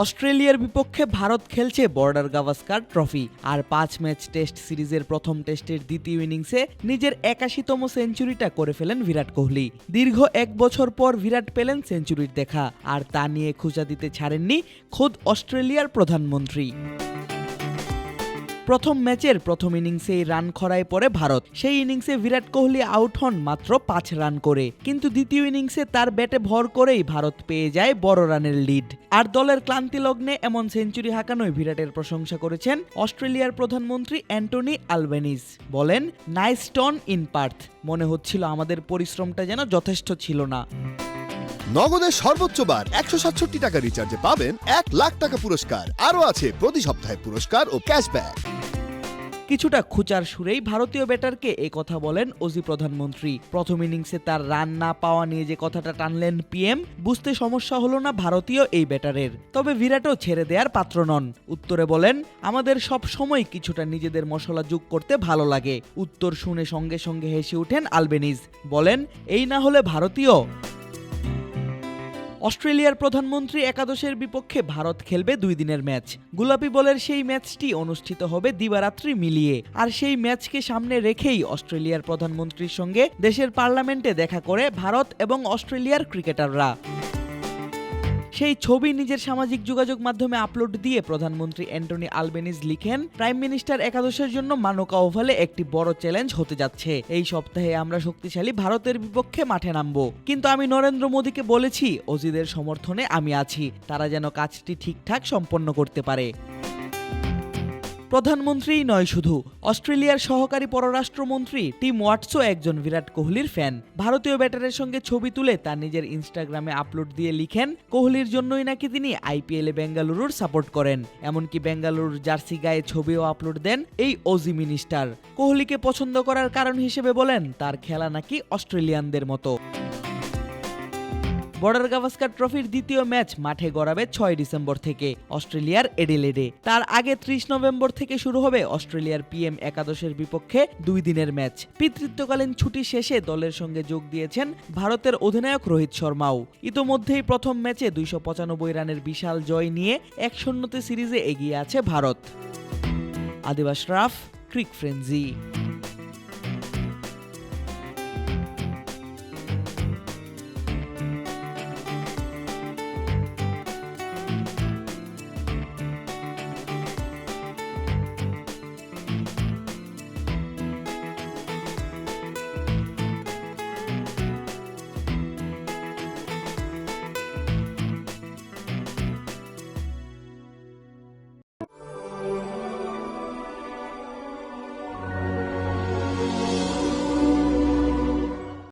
অস্ট্রেলিয়ার বিপক্ষে ভারত খেলছে বর্ডার গাভাস্কার ট্রফি, আর পাঁচ ম্যাচ টেস্ট সিরিজের প্রথম টেস্টের দ্বিতীয় ইনিংসে নিজের একাশিতম সেঞ্চুরিটা করে ফেলেন বিরাট কোহলি। দীর্ঘ এক বছর পর বিরাট পেলেন সেঞ্চুরির দেখা, আর তা নিয়ে খুঁজা দিতে ছাড়েননি খোদ অস্ট্রেলিয়ার প্রধানমন্ত্রী। প্রথম ম্যাচের প্রথম ইনিংসেই রান খরায় পড়ে ভারত। সেই ইনিংসে বিরাট কোহলি আউট হন মাত্র পাঁচ রান করে। কিন্তু দ্বিতীয় ইনিংসে তার ব্যাটে ভর করেই ভারত পেয়ে যায় বড় রানের লিড। আর দলের ক্লান্তি লগ্নে এমন সেঞ্চুরি হাঁকানোয় বিরাটের প্রশংসা করেছেন অস্ট্রেলিয়ার প্রধানমন্ত্রী অ্যান্টনি আলবেনিজ বলেন, নাইস টন ইন পার্থ। মনে হচ্ছিল আমাদের পরিশ্রমটা যেন যথেষ্ট ছিল না। নগদের সর্বোচ্চ বার একশো সাতষট্টি টাকা রিচার্জে পাবেন এক লাখ টাকা পুরস্কার। আরও আছে প্রতি সপ্তাহে পুরস্কার ও ক্যাশব্যাক কিছুটা খুচার সুরেই ভারতীয় ব্যাটারকে এ কথা বলেন অজি প্রধানমন্ত্রী। প্রথম ইনিংসে তার রান না পাওয়া নিয়ে যে কথাটা টানলেন পিএম, বুঝতে সমস্যা হলো না ভারতীয় এই ব্যাটারের। তবে বিরাটও ছেড়ে দেওয়ার পাত্র নন। উত্তরে বলেন, আমাদের সব সময় কিছুটা নিজেদের মশলা যোগ করতে ভালো লাগে। উত্তর শুনে সঙ্গে সঙ্গে হেসে ওঠেন আলবেনিজ। বলেন, এই না হলে ভারতীয় অস্ট্রেলিয়ার প্রধানমন্ত্রী একাদশের বিপক্ষে ভারত খেলবে দুই দিনের ম্যাচ। গোলাপি বলের সেই ম্যাচটি অনুষ্ঠিত হবে দিবারাত্রি মিলিয়ে। আর সেই ম্যাচকে সামনে রেখেই অস্ট্রেলিয়ার প্রধানমন্ত্রীর সঙ্গে দেশের পার্লামেন্টে দেখা করে ভারত এবং অস্ট্রেলিয়ার ক্রিকেটাররা। সেই ছবি নিজের সামাজিক যোগাযোগ মাধ্যমে আপলোড দিয়ে প্রধানমন্ত্রী অ্যান্টনি আলবেনিজ লিখেন প্রাইম মিনিস্টার একাদশের জন্য মানোকা ওভালে একটি বড় চ্যালেঞ্জ হতে যাচ্ছে। এই সপ্তাহে আমরা শক্তিশালী ভারতের বিপক্ষে মাঠে নামব। কিন্তু আমি নরেন্দ্র মোদীকে বলেছি, অজিদের সমর্থনে আমি আছি। তারা যেন কাজটি ঠিকঠাক সম্পন্ন করতে পারে। প্রধানমন্ত্রীই নয় শুধু, অস্ট্রেলিয়ার সহকারী পররাষ্ট্রমন্ত্রী টিম ওয়াটসও একজন বিরাট কোহলির ফ্যান। ভারতীয় ব্যাটারের সঙ্গে ছবি তুলে তার নিজের ইনস্টাগ্রামে আপলোড দিয়ে লিখেন, কোহলির জন্যই নাকি তিনি আইপিএলে বেঙ্গালুরুর সাপোর্ট করেন। এমনকি বেঙ্গালুরুর জার্সি গায়ে ছবিও আপলোড দেন এই ওজি মিনিস্টার কোহলিকে পছন্দ করার কারণ হিসেবে বলেন, তার খেলা নাকি অস্ট্রেলিয়ানদের মতো। বর্ডার গাভাস্কার ট্রফির দ্বিতীয় ম্যাচ মাঠে গড়াবে ছয় ডিসেম্বর থেকে অস্ট্রেলিয়ার এডিলেডে। তার আগে ত্রিশ নভেম্বর থেকে শুরু হবে অস্ট্রেলিয়ার পিএম একাদশের বিপক্ষে দুই দিনের ম্যাচ। পিতৃত্বকালীন ছুটি শেষে দলের সঙ্গে যোগ দিয়েছেন ভারতের অধিনায়ক রোহিত শর্মাও। ইতোমধ্যেই প্রথম ম্যাচে দুইশো পঁচানব্বই রানের বিশাল জয় নিয়ে এক শূন্যতে সিরিজে এগিয়ে আছে ভারত। আদিবাস রাফ, ক্রিক ফ্রেন্জি